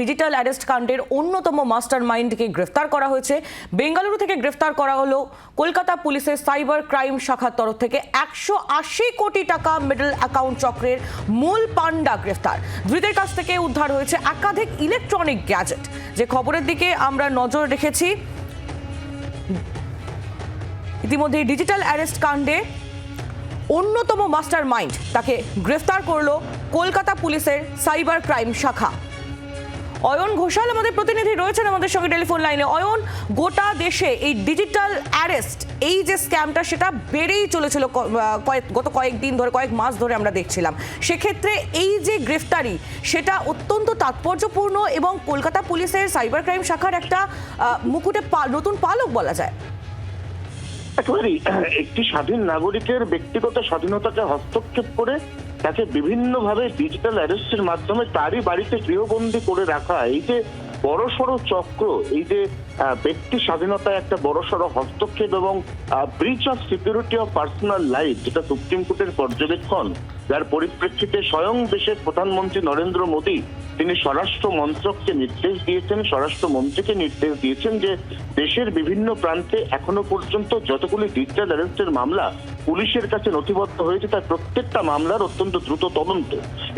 Digital arrest কাণ্ডের অন্যতম master মাইন্ডকে গ্রেফতার করা হয়েছে। বেঙ্গালুরু থেকে গ্রেফতার করা হলো কলকাতা পুলিশের সাইবার ক্রাইম শাখার তরফ থেকে একশো আশি কোটি টাকা মিডল অ্যাকাউন্ট চক্রের মূল পান্ডা গ্রেফতার। ধৃতের কাছ থেকে উদ্ধার হয়েছে একাধিক ইলেকট্রনিক গ্যাজেট। যে খবরের দিকে আমরা নজর রেখেছি, ইতিমধ্যে ডিজিটাল অ্যারেস্ট কাণ্ডে অন্যতম মাস্টার মাইন্ড তাকে গ্রেফতার করল কলকাতা পুলিশের সাইবার ক্রাইম শাখা। অয়ন ঘোষাল আমাদের প্রতিনিধি রয়েছেন আমাদের সঙ্গে টেলিফোন লাইনে। অয়ন, গোটা দেশে এই ডিজিটাল অ্যারেস্ট এই যে স্ক্যামটা সেটা বেড়েই চলেছিল কয়েক, গত কয়েকদিন ধরে, কয়েক মাস ধরে আমরা দেখছিলাম। সেক্ষেত্রে এই যে গ্রেফতারি, সেটা অত্যন্ত তাৎপর্যপূর্ণ এবং কলকাতা পুলিশের সাইবার ক্রাইম শাখার একটা মুকুটে নতুন পালক বলা যায়। একেবারেই একটি স্বাধীন নাগরিকের ব্যক্তিগত স্বাধীনতাকে হস্তক্ষেপ করে তাকে বিভিন্নভাবে ডিজিটাল অ্যারেস্টের মাধ্যমে তারই বাড়িতে গৃহবন্দী করে রাখা এই যে বড়সড় চক্র, এই যে ব্যক্তি স্বাধীনতায় একটা বড় বড়সড় হস্তক্ষেপ এবং breach of security of personal life যেটা সুপ্রিম কোর্টের পর্যবেক্ষণ, যার পরিপ্রেক্ষিতে স্বয়ং দেশের প্রধানমন্ত্রী নরেন্দ্র মোদী, তিনি স্বরাষ্ট্র মন্ত্রককে নির্দেশ দিয়েছেন, স্বরাষ্ট্র মন্ত্রীকে নির্দেশ দিয়েছেন যে, দেশের বিভিন্ন প্রান্তে এখনও পর্যন্ত যতগুলি ডিজিটাল অ্যারেস্টের মামলা পুলিশের কাছে নথিবদ্ধ হয়েছে, তার প্রত্যেকটা মামলার অত্যন্ত দ্রুত তদন্ত।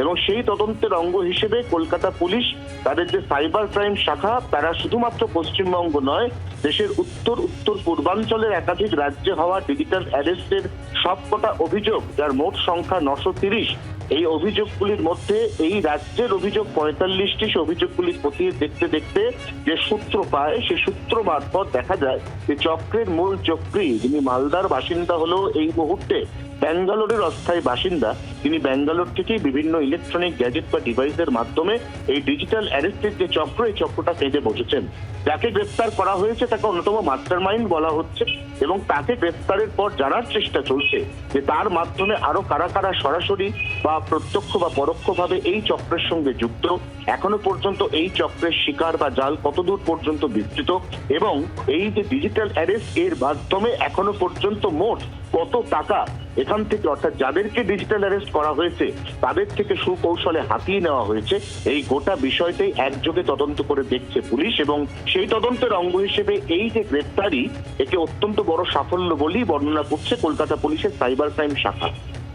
এবং সেই তদন্তের অঙ্গ হিসেবে কলকাতা পুলিশ তাদের যে সাইবার ক্রাইম শাখা তারা শুধুমাত্র পশ্চিমবঙ্গ নয় দেশের উত্তর উত্তর পূর্বাঞ্চলের একাধিক রাজ্যে হওয়া ডিজিটাল অ্যারেস্টের সবকটা অভিযোগ যার মোট সংখ্যা নশো তিরিশ। এই অভিযোগগুলির মধ্যে এই রাজ্যের অভিযোগ পঁয়তাল্লিশটি, সে অভিযোগগুলি খতিয়ে দেখতে দেখতে যে সূত্র পায়, সে সূত্র মারফত দেখা যায় যে চক্রের মূল চক্রী যিনি মালদার বাসিন্দা হলেও এই মুহূর্তে ব্যাঙ্গালোরের অস্থায়ী বাসিন্দা, তিনি ব্যাঙ্গালোর থেকেই বিভিন্ন ইলেকট্রনিক গ্যাজেট বা ডিভাইসের মাধ্যমে এই ডিজিটাল অ্যারেস্টের যে চক্র, এই চক্রটা পেতে বসেছেন। যাকে গ্রেপ্তার করা হয়েছে, তাকে অন্যতম মাস্টার মাইন্ড বলা হচ্ছে। এবং তাকে গ্রেফতারের পর জানার চেষ্টা চলছে যে তার মাধ্যমে আরও কারা কারা সরাসরি বা প্রত্যক্ষ বা পরোক্ষভাবে এই চক্রের সঙ্গে যুক্ত, এখনও পর্যন্ত এই চক্রের শিকার বা জাল কতদূর পর্যন্ত বিস্তৃত এবং এই যে ডিজিটাল অ্যারেস্ট এর মাধ্যমে এখনও পর্যন্ত মোট কত টাকা এখান থেকে অর্থাৎ যাদেরকে ডিজিটাল অ্যারেস্ট করা হয়েছে, তাদের থেকে সুকৌশলে হাতিয়ে নেওয়া হয়েছে। এই গোটা বিষয়টাই একযোগে তদন্ত করে দেখছে পুলিশ এবং সেই তদন্তের অঙ্গ হিসেবে এই যে গ্রেপ্তারি, একে অত্যন্ত বড় সাফল্য বলেই বর্ণনা করছে কলকাতা পুলিশের সাইবার ক্রাইম শাখা।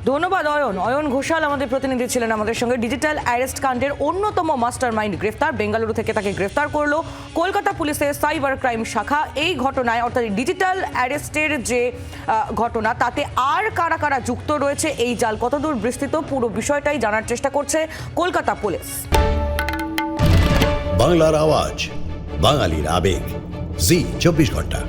ধন্যবাদ, অয়ন। অয়ন ঘোষাল আমাদের প্রতিনিধি ছিলেন আমাদের সঙ্গে। ডিজিটাল অ্যারেস্ট কাণ্ডের অন্যতম মাস্টার মাইন্ড গ্রেফতার। বেঙ্গালুরু থেকে তাকে গ্রেফতার করল কলকাতা পুলিশের সাইবার ক্রাইম শাখা। এই ঘটনায়, অর্থাৎ ডিজিটাল অ্যারেস্টের যে ঘটনা, তাতে আর কারা কারা যুক্ত রয়েছে, এই জাল কতদূর বিস্তৃত, পুরো বিষয়টাই জানার চেষ্টা করছে কলকাতা পুলিশ। বাংলার আওয়াজ, বাঙালির আবেগ। জি, চব্বিশ ঘণ্টা।